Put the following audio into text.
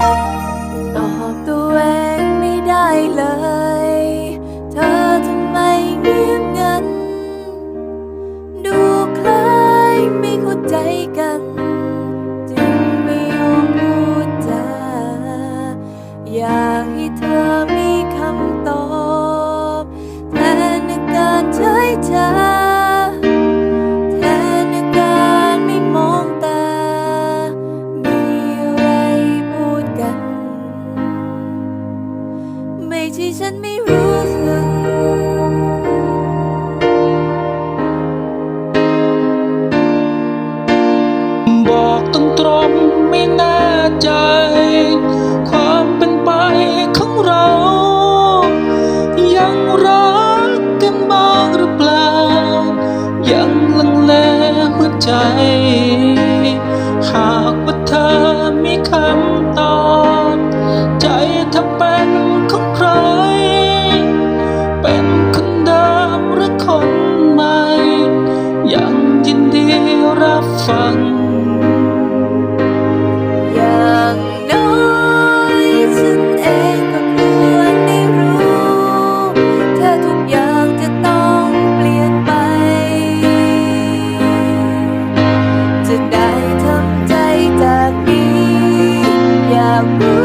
ต บอกตรงตรงไม่น่ใจ ความเป็นไปของเรา ยังรักกันบ้างหรือเปล่า ยังลังเลหัวใจ หากว่าเธอมีคำตอบ ใจเธอเป็น ยินดีรับฟัง อย่างน้อยฉันเองก็ควรได้รู้ เธอทุกอย่างจะต้องเปลี่ยนไป จะได้ทำใจจากนี้ อย่ากรู้